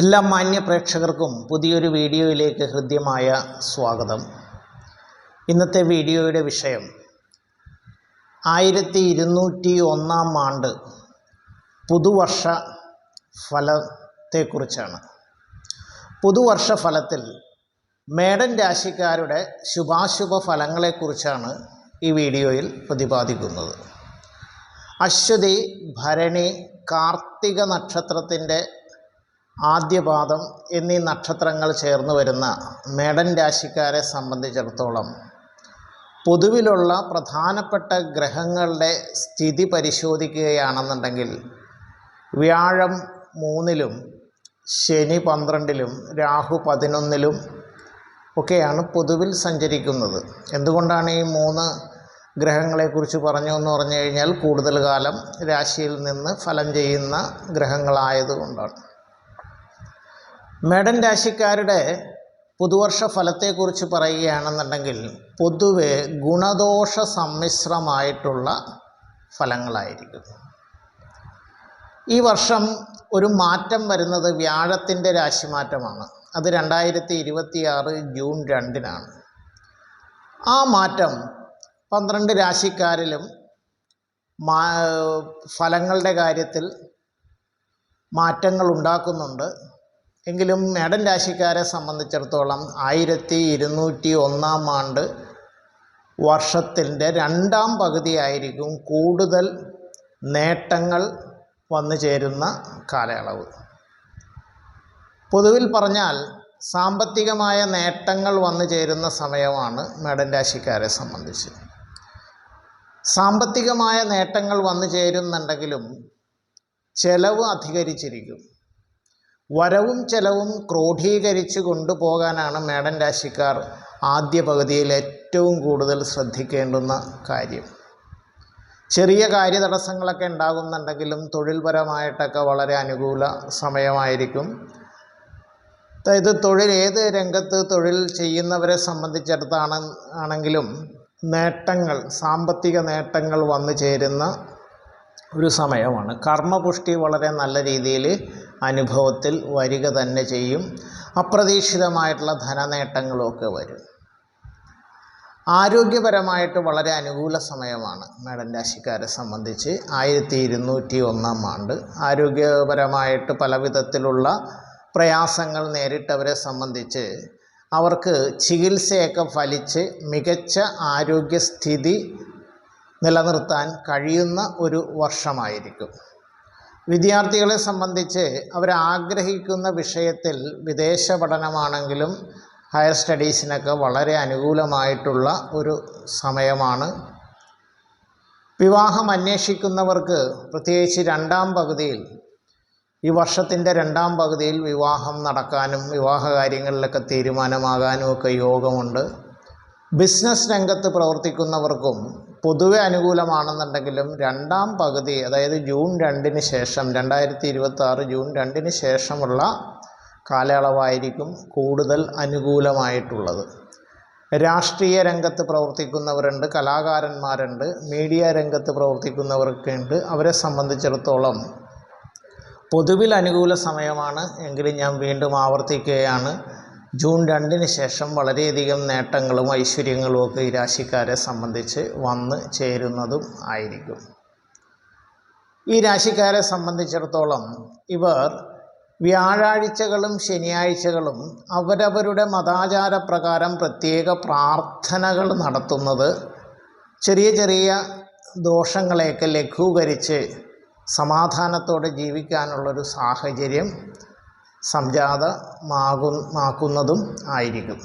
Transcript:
എല്ലാ മാന്യ പ്രേക്ഷകർക്കും പുതിയൊരു വീഡിയോയിലേക്ക് ഹൃദ്യമായ സ്വാഗതം. ഇന്നത്തെ വീഡിയോയുടെ വിഷയം ആയിരത്തി ഇരുന്നൂറ്റി ഒന്നാം ആണ്ട് പുതുവർഷ ഫലത്തെക്കുറിച്ചാണ്. പുതുവർഷ ഫലത്തിൽ മേടൻ രാശിക്കാരുടെ ശുഭാശുഭ ഫലങ്ങളെക്കുറിച്ചാണ് ഈ വീഡിയോയിൽ പ്രതിപാദിക്കുന്നത്. അശ്വതി ഭരണി കാർത്തിക നക്ഷത്രത്തിന്റെ ആദ്യപാദം എന്നീ നക്ഷത്രങ്ങൾ ചേർന്ന് വരുന്ന മേടൻ രാശിക്കാരെ സംബന്ധിച്ചിടത്തോളം പൊതുവിലുള്ള പ്രധാനപ്പെട്ട ഗ്രഹങ്ങളുടെ സ്ഥിതി പരിശോധിക്കുകയാണെന്നുണ്ടെങ്കിൽ വ്യാഴം മൂന്നിലും ശനി പന്ത്രണ്ടിലും രാഹു പതിനൊന്നിലും ഒക്കെയാണ് പൊതുവിൽ സഞ്ചരിക്കുന്നത്. എന്തുകൊണ്ടാണ് ഈ മൂന്ന് ഗ്രഹങ്ങളെക്കുറിച്ച് പറഞ്ഞു എന്ന് പറഞ്ഞു കഴിഞ്ഞാൽ കൂടുതൽ കാലം രാശിയിൽ നിന്ന് ഫലം ചെയ്യുന്ന ഗ്രഹങ്ങളായതുകൊണ്ടാണ്. മേടൻ രാശിക്കാരുടെ പുതുവർഷ ഫലത്തെക്കുറിച്ച് പറയുകയാണെന്നുണ്ടെങ്കിൽ പൊതുവെ ഗുണദോഷ സമ്മിശ്രമായിട്ടുള്ള ഫലങ്ങളായിരിക്കും. ഈ വർഷം ഒരു മാറ്റം വരുന്നത് വ്യാഴത്തിന്റെ രാശിമാറ്റമാണ്. അത് രണ്ടായിരത്തി ഇരുപത്തിയാറ് ജൂൺ രണ്ടിനാണ്. ആ മാറ്റം പന്ത്രണ്ട് രാശിക്കാരിലും മാ ഫലങ്ങളുടെ കാര്യത്തിൽ മാറ്റങ്ങൾ ഉണ്ടാക്കുന്നുണ്ട് എങ്കിലും മേടൻ രാശിക്കാരെ സംബന്ധിച്ചിടത്തോളം ആയിരത്തി ഇരുന്നൂറ്റി ഒന്നാം ആണ്ട് വർഷത്തിന്റെ രണ്ടാം പകുതിയായിരിക്കും കൂടുതൽ നേട്ടങ്ങൾ വന്നു ചേരുന്ന കാലയളവ്. പൊതുവിൽ പറഞ്ഞാൽ സാമ്പത്തികമായ നേട്ടങ്ങൾ വന്നു ചേരുന്ന സമയമാണ് മേടൻ രാശിക്കാരെ സംബന്ധിച്ച്. സാമ്പത്തികമായ നേട്ടങ്ങൾ വന്നു ചേരുന്നുണ്ടെങ്കിലും ചെലവ് അധികരിച്ചിരിക്കും. വരവും ചെലവും ക്രോഡീകരിച്ച് കൊണ്ടുപോകാനാണ് മേടൻ രാശിക്കാർ ആദ്യ പകുതിയിൽ ഏറ്റവും കൂടുതൽ ശ്രദ്ധിക്കേണ്ടുന്ന കാര്യം. ചെറിയ കാര്യതടസ്സങ്ങളൊക്കെ ഉണ്ടാകുന്നുണ്ടെങ്കിലും തൊഴിൽപരമായിട്ടൊക്കെ വളരെ അനുകൂല സമയമായിരിക്കും. അതായത് തൊഴിൽ ഏത് രംഗത്ത് തൊഴിൽ ചെയ്യുന്നവരെ സംബന്ധിച്ചിടത്താണ് ആണെങ്കിലും നേട്ടങ്ങൾ സാമ്പത്തിക നേട്ടങ്ങൾ വന്നു ചേരുന്ന ഒരു സമയമാണ്. കർമ്മപുഷ്ടി വളരെ നല്ല രീതിയിൽ അനുഭവത്തിൽ വരിക തന്നെ ചെയ്യും. അപ്രതീക്ഷിതമായിട്ടുള്ള ധനനേട്ടങ്ങളൊക്കെ വരും. ആരോഗ്യപരമായിട്ട് വളരെ അനുകൂല സമയമാണ് മേഡം രാശിക്കാരെ സംബന്ധിച്ച്. ആയിരത്തി ഇരുന്നൂറ്റി ഒന്നാം ആണ്ട്. ആരോഗ്യപരമായിട്ട് പല വിധത്തിലുള്ള പ്രയാസങ്ങൾ നേരിട്ടവരെ സംബന്ധിച്ച് അവർക്ക് ചികിത്സയൊക്കെ ഫലിച്ച് മികച്ച ആരോഗ്യസ്ഥിതി നിലനിർത്താൻ കഴിയുന്ന ഒരു വർഷമായിരിക്കും. വിദ്യാർത്ഥികളെ സംബന്ധിച്ച് അവരാഗ്രഹിക്കുന്ന വിഷയത്തിൽ വിദേശ പഠനമാണെങ്കിലും ഹയർ സ്റ്റഡീസിനൊക്കെ വളരെ അനുകൂലമായിട്ടുള്ള ഒരു സമയമാണ്. വിവാഹം അന്വേഷിക്കുന്നവർക്ക് പ്രത്യേകിച്ച് രണ്ടാം പകുതിയിൽ ഈ വർഷത്തിന്റെ രണ്ടാം പകുതിയിൽ വിവാഹം നടക്കാനും വിവാഹ കാര്യങ്ങളിലൊക്കെ തീരുമാനമാകാനും ഒക്കെ യോഗമുണ്ട്. ബിസിനസ് രംഗത്ത് പ്രവർത്തിക്കുന്നവർക്കും പൊതുവെ അനുകൂലമാണെന്നുണ്ടെങ്കിലും രണ്ടാം പകുതി അതായത് ജൂൺ രണ്ടിന് ശേഷം രണ്ടായിരത്തി ഇരുപത്തി ആറ് ജൂൺ രണ്ടിന് ശേഷമുള്ള കാലയളവായിരിക്കും കൂടുതൽ അനുകൂലമായിട്ടുള്ളത്. രാഷ്ട്രീയ രംഗത്ത് പ്രവർത്തിക്കുന്നവരുണ്ട് കലാകാരന്മാരുണ്ട് മീഡിയ രംഗത്ത് പ്രവർത്തിക്കുന്നവർക്കുണ്ട്. അവരെ സംബന്ധിച്ചിടത്തോളം പൊതുവിൽ അനുകൂല സമയമാണ്. എങ്കിലും ഞാൻ വീണ്ടും ആവർത്തിക്കുകയാണ്. ജൂൺ രണ്ടിന് ശേഷം വളരെയധികം നേട്ടങ്ങളും ഐശ്വര്യങ്ങളും ഒക്കെ ഈ രാശിക്കാരെ സംബന്ധിച്ച് വന്ന് ചേരുന്നതും ആയിരിക്കും. ഈ രാശിക്കാരെ സംബന്ധിച്ചിടത്തോളം ഇവർ വ്യാഴാഴ്ചകളും ശനിയാഴ്ചകളും അവരവരുടെ മതാചാര പ്രകാരം പ്രത്യേക പ്രാർത്ഥനകൾ നടത്തുന്നത് ചെറിയ ചെറിയ ദോഷങ്ങളെയൊക്കെ ലഘൂകരിച്ച് സമാധാനത്തോടെ ജീവിക്കാനുള്ളൊരു സാഹചര്യം സംജാതമാകും ആക്കുന്നതും ആയിരിക്കും.